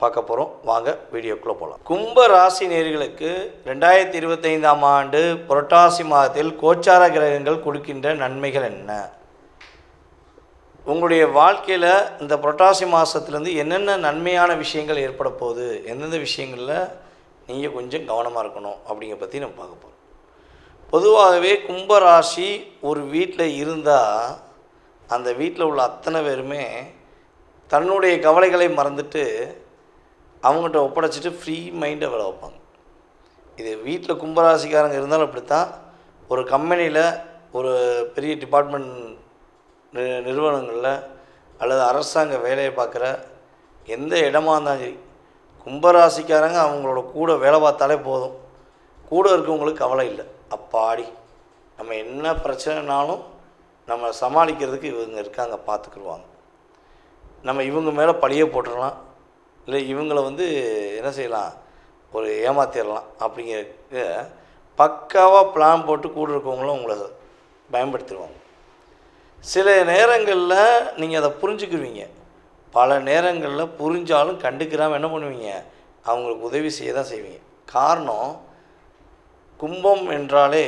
பார்க்க போகிறோம் வாங்க வீடியோக்குள்ளே போகலாம் கும்ப ராசி நேர்களுக்கு ரெண்டாயிரத்தி இருபத்தைந்தாம் ஆண்டு புரட்டாசி மாதத்தில் கோச்சார கிரகங்கள் கொடுக்கின்ற நன்மைகள் என்ன? உங்களுடைய வாழ்க்கையில் இந்த புரட்டாசி மாதத்துலேருந்து என்னென்ன நன்மையான விஷயங்கள் ஏற்பட போகுது? எந்தெந்த விஷயங்களில் நீங்கள் கொஞ்சம் கவனமாக இருக்கணும் அப்படிங்கிற பற்றி நம்ம பார்க்க போகிறோம் பொதுவாகவே கும்பராசி ஒரு வீட்டில் இருந்தால் அந்த வீட்டில் உள்ள அத்தனை பேருமே தன்னுடைய கவலைகளை மறந்துட்டு அவங்ககிட்ட ஒப்படைச்சிட்டு ஃப்ரீ மைண்டை வேலை வைப்பாங்க. இது வீட்டில் கும்பராசிக்காரங்க இருந்தாலும் அப்படித்தான். ஒரு கம்பெனியில் ஒரு பெரிய டிபார்ட்மெண்ட் நி- நிறுவனங்களில் அல்லது அரசாங்க வேலையை பார்க்குற எந்த இடமா இருந்தாலும் சரி கும்பராசிக்காரங்க அவங்களோட கூட வேலை பார்த்தாலே போதும். கூட இருக்கவங்களுக்கு கவலை இல்லை. அப்பாடி நம்ம என்ன பிரச்சனைனாலும் நம்ம சமாளிக்கிறதுக்கு இவங்க இருக்காங்க பார்த்துக்குருவாங்க நம்ம இவங்க மேலே பழிய போட்டுடலாம். இல்லை இவங்களை வந்து என்ன செய்யலாம்? ஒரு ஏமாத்திடலாம் அப்படிங்கிற பக்காவாக பிளான் போட்டு கூட இருக்கவங்களும் உங்களை பயன்படுத்திடுவாங்க. சில நேரங்களில் நீங்கள் அதை புரிஞ்சுக்குவீங்க. பல நேரங்களில் புரிஞ்சாலும் கண்டுக்கிறாமல் என்ன பண்ணுவீங்க? அவங்களுக்கு உதவி செய்ய தான் செய்வீங்க. காரணம் கும்பம் என்றாலே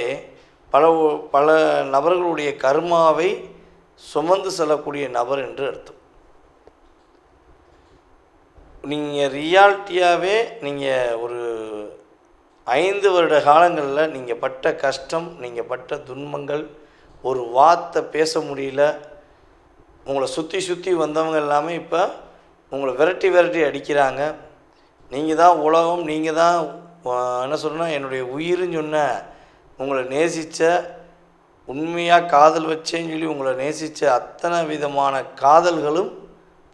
பல பல நபர்களுடைய கர்மாவை சுமந்து செல்லக்கூடிய நபர் என்று அர்த்தம். நீங்கள் ரியாலிட்டியாகவே நீங்கள் ஒரு ஐந்து வருட காலங்களில் நீங்கள் பட்ட கஷ்டம் நீங்கள் பட்ட துன்பங்கள் ஒரு வார்த்தை பேச முடியல உங்களை சுற்றி சுற்றி வந்தவங்க எல்லாமே இப்போ உங்களை விரட்டி விரட்டி அடிக்கிறாங்க. நீங்கள் தான் உலகம் நீங்கள் தான் என்ன சொல்லணும் என்னுடைய உயிர்னு சொன்ன உங்களை நேசித்த உண்மையாக காதல் வச்சேன்னு சொல்லி உங்களை நேசித்த அத்தனை விதமான காதல்களும்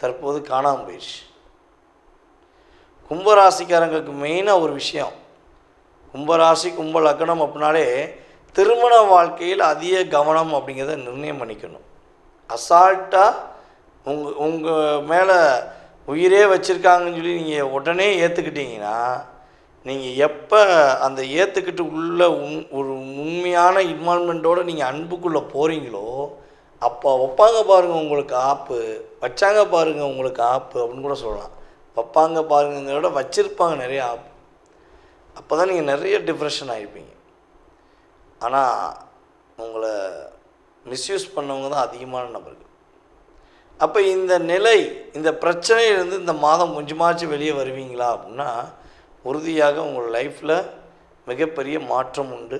தற்போது காணாமல் போயிடுச்சு கும்பராசிக்காரங்களுக்கு மெயினாக ஒரு விஷயம். கும்பராசி கும்ப லக்னம் அப்படின்னாலே திருமண வாழ்க்கையில் அதிக கவனம் அப்படிங்கிறத நிர்ணயம் பண்ணிக்கணும். அசால்ட்டாக உங்கள் உங்கள் மேலே உயிரே வச்சுருக்காங்கன்னு சொல்லி நீங்கள் உடனே ஏற்றுக்கிட்டீங்கன்னா நீங்கள் எப்போ அந்த ஏற்றுக்கிட்டு உள்ள உண் ஒரு உண்மையான இன்வால்மெண்ட்டோடு நீங்கள் அன்புக்குள்ளே போகிறீங்களோ அப்போ வைப்பாங்க பாருங்கள் உங்களுக்கு ஆப்பு வச்சாங்க பாருங்கள் உங்களுக்கு ஆப்பு அப்படின்னு கூட சொல்லலாம். வைப்பாங்க பாருங்கிறத விட வச்சுருப்பாங்க நிறைய ஆப்பு அப்போ தான் நீங்கள் நிறைய டிப்ரெஷன் ஆகிருப்பீங்க ஆனால் உங்களை மிஸ்யூஸ் பண்ணவங்க தான் அதிகமான நபர்கள். அப்போ இந்த நிலை இந்த பிரச்சனையிலேருந்து இந்த மாதம் கொஞ்சமாச்சும் வெளியே வருவீங்களா அப்படின்னா உறுதியாக உங்கள் லைஃப்பில் மிகப்பெரிய மாற்றம் உண்டு.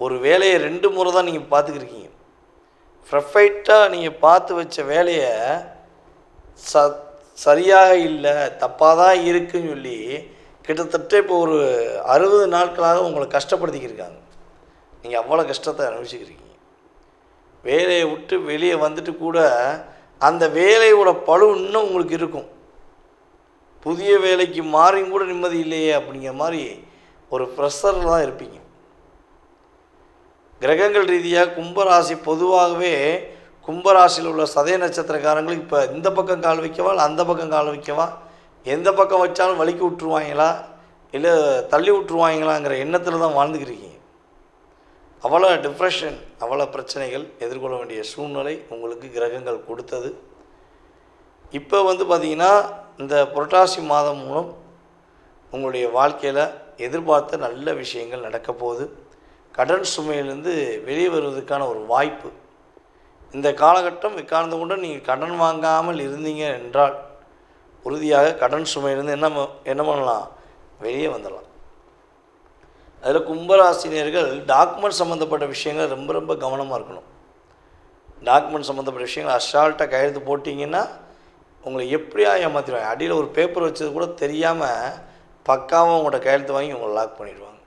ஒரு வேலையை ரெண்டு முறை தான் நீங்கள் பார்த்துக்கிருக்கீங்க. ப்ரஃபைட்டாக நீங்கள் பார்த்து வச்ச வேலையை ச சரியாக இல்லை தப்பாக தான் இருக்குன்னு சொல்லி கிட்டத்தட்ட இப்போ ஒரு அறுபது நாட்களாக உங்களை கஷ்டப்படுத்திக்கிருக்காங்க. நீங்கள் அவ்வளோ கஷ்டத்தை அனுபவிச்சுக்கிறீங்க வேலையை விட்டு வெளியே வந்துட்டு கூட அந்த வேலையோட பளு இன்னும் உங்களுக்கு இருக்கும். புதிய வேலைக்கு மாறியும் கூட நிம்மதி இல்லையே அப்படிங்கிற மாதிரி ஒரு ப்ரெஷரில் தான் இருப்பீங்க. கிரகங்கள் ரீதியாக கும்பராசி பொதுவாகவே கும்பராசியில் உள்ள சதய நட்சத்திரக்காரங்களுக்கு இப்போ இந்த பக்கம் கால் வைக்கவா இல்லை அந்த பக்கம் கால் வைக்கவா? எந்த பக்கம் வச்சாலும் வலிக்கு விட்டுருவாங்களா? இல்லை தள்ளி விட்டுருவாங்களாங்கிற எண்ணத்தில் தான் வாழ்ந்துக்கிறீங்க அவ்வளோ டிப்ரெஷன் அவ்வளோ பிரச்சனைகள் எதிர்கொள்ள வேண்டிய சூழ்நிலை உங்களுக்கு கிரகங்கள் கொடுத்தது. இப்போ வந்து பார்த்திங்கன்னா இந்த புரட்டாசி மாதம் மூலம் உங்களுடைய வாழ்க்கையில் எதிர்பார்த்த நல்ல விஷயங்கள் நடக்க போகுது. கடன் சுமையிலேருந்து வெளியே வருவதற்கான ஒரு வாய்ப்பு இந்த காலகட்டம் எக்காரணத்தை கொண்டு நீங்கள் கடன் வாங்காமல் இருந்தீங்க என்றால் உறுதியாக கடன் சுமையிலிருந்து என்ன என்ன பண்ணலாம்? வெளியே வந்துடலாம். அதில் கும்பராசினியர்கள் டாக்குமெண்ட் சம்மந்தப்பட்ட விஷயங்கள் ரொம்ப ரொம்ப கவனமாக இருக்கணும். டாக்குமெண்ட் சம்மந்தப்பட்ட விஷயங்கள் அசால்ட்டாக கையெழுத்து போட்டிங்கன்னா உங்களை எப்படியா ஏமாற்றிடுவாங்க அடியில் ஒரு பேப்பர் வச்சது கூட தெரியாமல் பக்காவாக உங்கள்கிட்ட கையெழுத்து வாங்கி உங்களை லாக் பண்ணிடுவாங்க.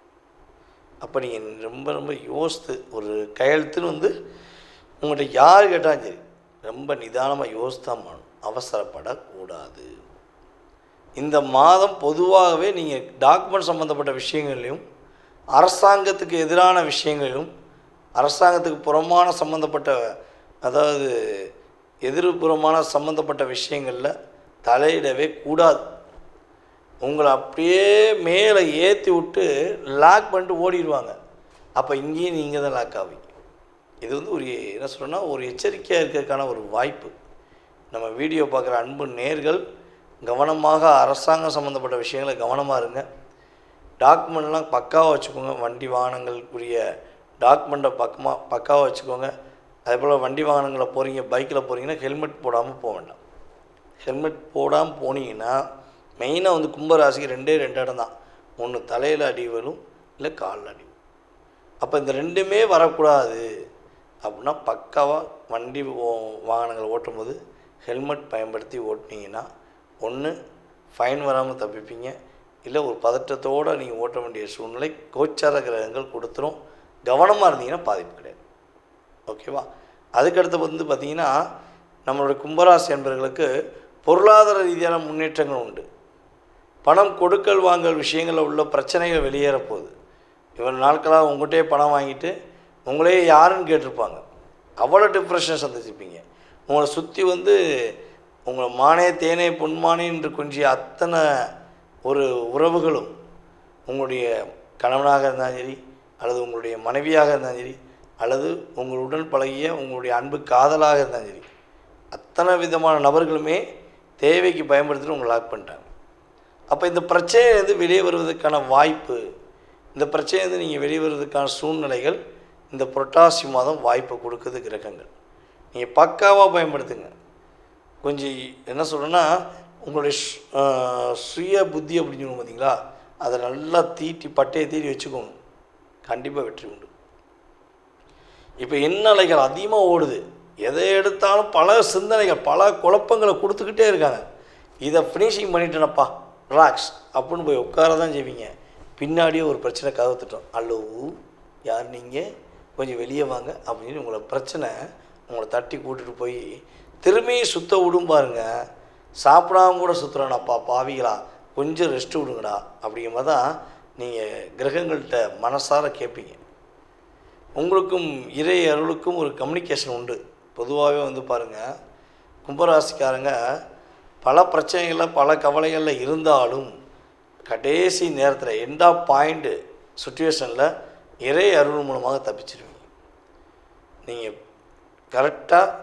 அப்போ நீங்கள் ரொம்ப ரொம்ப யோசித்து ஒரு கையெழுத்துன்னு வந்து உங்கள்கிட்ட யார் கேட்டாலும் சரி ரொம்ப நிதானமாக யோசித்தான் பண்ணணும் அவசரப்படக்கூடாது. இந்த மாதம் பொதுவாகவே நீங்கள் டாக்குமெண்ட் சம்மந்தப்பட்ட விஷயங்களையும் அரசாங்கத்துக்கு எதிரான விஷயங்களிலும் அரசாங்கத்துக்கு புறமான சம்மந்தப்பட்ட அதாவது எதிர்ப்புறமான சம்மந்தப்பட்ட விஷயங்களில் தலையிடவே கூடாது. உங்களை அப்படியே மேலே ஏற்றி விட்டு லாக் பண்ணிட்டு ஓடிடுவாங்க அப்போ இங்கேயும் நீங்கள் தான் லாக் ஆவீங்க. இது வந்து ஒரு என்ன சொல்கிறேன்னா ஒரு எச்சரிக்கையாக இருக்கிறதுக்கான ஒரு வாய்ப்பு. நம்ம வீடியோ பார்க்குற அன்பு நேர்கள் கவனமாக அரசாங்கம் சம்மந்தப்பட்ட விஷயங்களை கவனமாக இருங்க. டாக்குமெண்ட்லாம் பக்காவாக வச்சுக்கோங்க. வண்டி வாகனங்களுக்குரிய டாக்குமெண்ட்டை பக்கமாக பக்காவாக வச்சுக்கோங்க. அதே போல் வண்டி வாகனங்களில் போகிறீங்க பைக்கில் போகிறீங்கன்னா ஹெல்மெட் போடாமல் போக வேண்டாம். ஹெல்மெட் போடாமல் போனீங்கன்னா மெயினாக வந்து கும்பராசிக்கு ரெண்டே ரெண்டு இடம் தான். ஒன்று தலையில் அடி விழும் இல்லை காலில் அடி அப்போ இந்த ரெண்டுமே வரக்கூடாது. அப்படின்னா பக்காவாக வண்டி ஓ- வாகனங்கள் ஓட்டும்போது ஹெல்மெட் பயன்படுத்தி ஓட்டினீங்கன்னா ஒன்று ஃபைன் வராமல் தப்பிப்பீங்க. இல்லை ஒரு பதட்டத்தோடு நீங்கள் ஓட்ட வேண்டிய சூழ்நிலை கோச்சார கிரகங்கள் கொடுத்துரும். கவனமாக இருந்தீங்கன்னா பாதிப்பு கிடையாது. ஓகேவா அதுக்கடுத்து வந்து பார்த்திங்கன்னா நம்மளுடைய கும்பராசி என்பவர்களுக்கு பொருளாதார ரீதியான முன்னேற்றங்கள் உண்டு. பணம் கொடுக்கல் வாங்கல் விஷயங்களில் உள்ள பிரச்சனைகள் வெளியேற போகுது இவ்வளோ நாட்களாக உங்கள்கிட்டயே பணம் வாங்கிட்டு உங்களே யாருன்னு கேட்டிருப்பாங்க. அவ்வளோ டிப்ரெஷனை சந்திச்சிருப்பீங்க. உங்களை சுற்றி வந்து உங்களை மானே தேனே பொன்மானே என்று கொஞ்சிய அத்தனை ஒரு உறவுகளும் உங்களுடைய கணவனாக இருந்தாலும் சரி அல்லது உங்களுடைய மனைவியாக இருந்தாலும் சரி அல்லது உங்களுடன் பழகிய உங்களுடைய அன்பு காதலாக இருந்தாலும் சரி அத்தனை விதமான நபர்களுமே தேவைக்கு பயன்படுத்திட்டு உங்களை லாக் பண்ணிட்டாங்க. அப்போ இந்த பிரச்சனையிலேருந்து வெளியே வருவதற்கான வாய்ப்பு இந்த பிரச்சனையிலேருந்து நீங்கள் வெளியே வருவதற்கான சூழ்நிலைகள் இந்த புரட்டாசி மாதம் வாய்ப்பை கொடுக்குது கிரகங்கள். நீங்கள் பக்காவாக பயன்படுத்துங்க. கொஞ்சம் என்ன சொல்கிறேன்னா உங்களுடைய சுய புத்தி அப்படின்னு சொல்லுவோம் பார்த்தீங்களா அதை நல்லா தீட்டி பட்டையை தீட்டி வச்சுக்கோங்க. கண்டிப்பாக வெற்றி உண்டு. இப்போ என்ன அலைகள் அதிகமாக ஓடுது? எதை எடுத்தாலும் பல சிந்தனைகள் பல குழப்பங்களை கொடுத்துக்கிட்டே இருக்காங்க. இதை ஃபினிஷிங் பண்ணிட்டேனப்பா ரிலாக்ஸ் அப்படின்னு போய் உட்கார தான் செய்வீங்க. பின்னாடியே ஒரு பிரச்சனை கதவுத்துட்டோம் அல்லோ யார் நீங்கள் கொஞ்சம் வெளியே வாங்க அப்படின்னு உங்களை பிரச்சனை உங்களை தட்டி கூட்டிகிட்டு போய் திரும்பி சுத்த விடும் பாருங்க. சாப்பிடாம கூட சுற்றுறானப்பா பாவிகளா. கொஞ்சம் ரெஸ்ட் விடுங்கடா. அப்படிங்கிற மாதிரி தான் நீங்கள் கிரகங்கள்கிட்ட மனசார கேட்பீங்க. உங்களுக்கும் இறை அருளுக்கும் ஒரு கம்யூனிகேஷன் உண்டு. பொதுவாகவே வந்து பாருங்கள் கும்பராசிக்காரங்க பல பிரச்சனைகளில் பல கவலைகளில் இருந்தாலும் கடைசி நேரத்தில் எந்த பாயிண்ட்டு சுச்சுவேஷனில் இறை அருள் மூலமாக தப்பிச்சிருவீங்க. நீங்கள் கரெக்டாக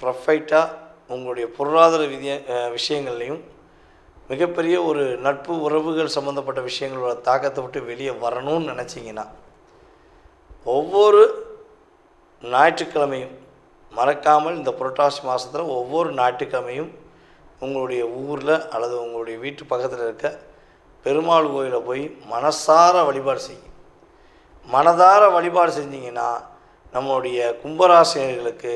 ப்ரொஃபைட்டாக உங்களுடைய பொருளாதார விதிய விஷயங்கள்லையும் மிகப்பெரிய ஒரு நட்பு உறவுகள் சம்மந்தப்பட்ட விஷயங்களோட தாக்கத்தை விட்டு வெளியே வரணும்னு நினச்சிங்கன்னா ஒவ்வொரு ஞாயிற்றுக்கிழமையும் மறக்காமல் இந்த புரட்டாசி மாதத்தில் ஒவ்வொரு ஞாயிற்றுக்கிழமையும் உங்களுடைய ஊரில் அல்லது உங்களுடைய வீட்டு பக்கத்தில் இருக்க பெருமாள் கோயிலில் போய் மனசார வழிபாடு செய்யுங்க. மனதார வழிபாடு செஞ்சிங்கன்னா நம்மளுடைய கும்பராசினர்களுக்கு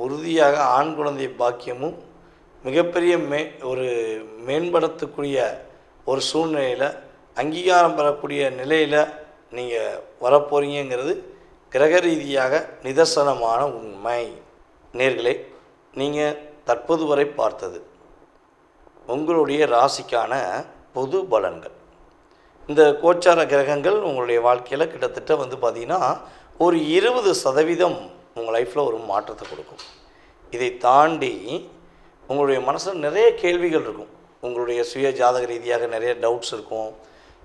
உறுதியாக ஆண் குழந்தை பாக்கியமும் மிகப்பெரிய மே ஒரு மேம்படுத்தக்கூடிய ஒரு சூழ்நிலையில் அங்கீகாரம் பெறக்கூடிய நிலையில் நீங்கள் வரப்போகிறீங்கிறது கிரக ரீதியாக நிதர்சனமான உண்மை. நேர்களே நீங்கள் தற்போது வரை பார்த்தது உங்களுடைய ராசிக்கான பொது பலன்கள். இந்த கோச்சார கிரகங்கள் உங்களுடைய வாழ்க்கையில் கிட்டத்தட்ட வந்து பார்த்திங்கன்னா ஒரு இருபது சதவீதம் உங்கள் லைஃப்பில் ஒரு மாற்றத்தை கொடுக்கும். இதை தாண்டி உங்களுடைய மனசில் நிறைய கேள்விகள் இருக்கும். உங்களுடைய சுய ஜாதக ரீதியாக நிறைய டவுட்ஸ் இருக்கும்.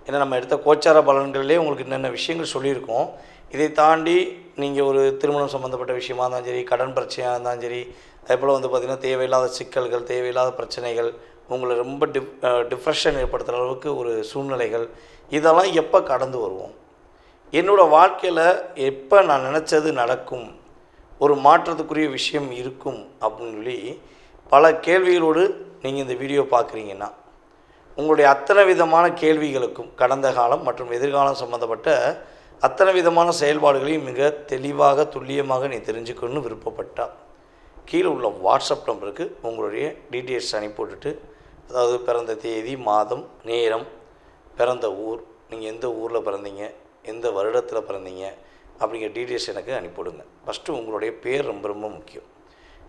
ஏன்னா நம்ம எடுத்த கோச்சார பலன்கள்லேயே உங்களுக்கு என்னென்ன விஷயங்கள் சொல்லியிருக்கோம். இதை தாண்டி நீங்கள் ஒரு திருமணம் சம்மந்தப்பட்ட விஷயமா இருந்தாலும் சரி கடன் பிரச்சனையாக இருந்தாலும் சரி அதே போல் வந்து பார்த்திங்கன்னா தேவையில்லாத சிக்கல்கள் தேவையில்லாத பிரச்சனைகள் உங்களை ரொம்ப டிப் டிப்ரெஷன் ஏற்படுத்துகிற அளவுக்கு ஒரு சூழ்நிலைகள் இதெல்லாம் எப்போ கடந்து வருவோம்? என்னோடய வாழ்க்கையில் எப்போ நான் நினச்சது நடக்கும்? ஒரு மாற்றத்துக்குரிய விஷயம் இருக்கும் அப்படின்னு சொல்லி பல கேள்விகளோடு நீங்கள் இந்த வீடியோ பார்க்குறீங்கன்னா உங்களுடைய அத்தனை விதமான கேள்விகளுக்கும் கடந்த காலம் மற்றும் எதிர்காலம் சம்மந்தப்பட்ட அத்தனை விதமான செயல்பாடுகளையும் மிக தெளிவாக துல்லியமாக நீ தெரிஞ்சுக்கணும்னு விருப்பப்பட்டா கீழே உள்ள வாட்ஸ்அப் நம்பருக்கு உங்களுடைய டீட்டெயில்ஸ் அனுப்பிவிட்டுட்டு அதாவது பிறந்த தேதி மாதம் நேரம் பிறந்த ஊர் நீங்கள் எந்த ஊரில் பிறந்தீங்க எந்த வருடத்தில் பிறந்தீங்க? அப்படிங்கிற டீட்டெயில்ஸ் எனக்கு அனுப்பிவிடுங்க. ஃபஸ்ட்டு உங்களுடைய பேர் ரொம்ப ரொம்ப முக்கியம்.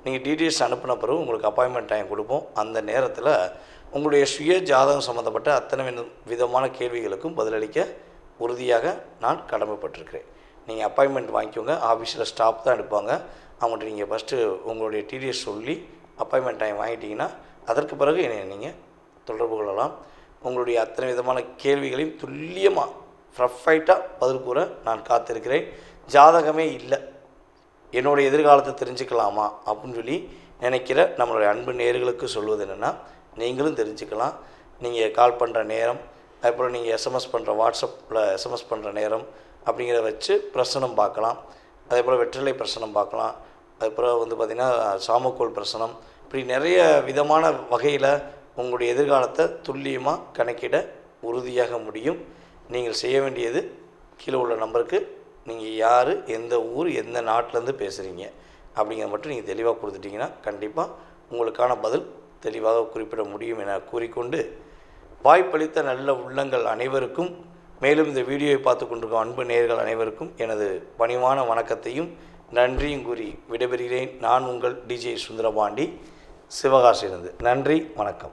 நீங்கள் டீட்டெயில்ஸ் அனுப்பின பிறகு உங்களுக்கு அப்பாயின்மெண்ட் டைம் கொடுப்போம். அந்த நேரத்தில் உங்களுடைய சுய ஜாதகம் சம்மந்தப்பட்ட அத்தனை வித- விதமான கேள்விகளுக்கும் பதிலளிக்க உறுதியாக நான் கடமைப்பட்டிருக்கிறேன். நீங்கள் அப்பாயின்மெண்ட் வாங்கிக்கோங்க. ஆஃபீஸில் ஸ்டாஃப் தான் எடுப்பாங்க. அவங்கள்ட்ட நீங்கள் ஃபஸ்ட்டு உங்களுடைய டீட்டெயில்ஸ் சொல்லி அப்பாயின்மெண்ட் டைம் வாங்கிட்டீங்கன்னா அதற்கு பிறகு என்னை நீங்கள் தொடர்பு கொள்ளலாம். உங்களுடைய அத்தனை விதமான கேள்விகளையும் துல்லியமாக ப்ரஃபைட்டாக பதில் கூற நான் காத்திருக்கிறேன். ஜாதகமே இல்லை. என்னோட எதிர்காலத்தை தெரிஞ்சுக்கலாமா? அப்படின்னு சொல்லி நினைக்கிற நம்மளுடைய அன்பு நேர்களுக்கு சொல்வது என்னென்னா நீங்களும் தெரிஞ்சுக்கலாம். நீங்கள் கால் பண்ணுற நேரம் அப்புறம் நீங்கள் எஸ்எம்எஸ் பண்ணுற வாட்ஸ்அப்பில் எஸ்எம்எஸ் பண்ணுற நேரம் அப்படிங்கிறத வச்சு பிரசனம் பார்க்கலாம். அதே போல் வெற்றிலை பிரசனம் பார்க்கலாம். அதுக்கப்புறம் வந்து பார்த்திங்கன்னா சாமக்கோள் பிரசனம். இப்படி நிறைய விதமான வகையில் உங்களுடைய எதிர்காலத்தை துல்லியமாக கணக்கிட உறுதியாக முடியும். நீங்கள் செய்ய வேண்டியது கீழே உள்ள நம்பருக்கு நீங்கள் யார் எந்த ஊர் எந்த நாட்டிலேருந்து பேசுகிறீங்க அப்படிங்கிறத மட்டும் நீங்கள் தெளிவாக கொடுத்துட்டீங்கன்னா கண்டிப்பாக உங்களுக்கான பதில் தெளிவாக குறிப்பிட முடியும் என கூறிக்கொண்டு வாய்ப்பளித்த நல்ல உள்ளங்கள் அனைவருக்கும் மேலும் இந்த வீடியோவை பார்த்து கொண்டிருக்கும் அன்பு நேயர்கள் அனைவருக்கும் எனது பணிவான வணக்கத்தையும் நன்றியும் கூறி விடைபெறுகிறேன். நான் உங்கள் டிஜே சுந்தரபாண்டி. சிவகாசியிலிருந்து. நன்றி வணக்கம்.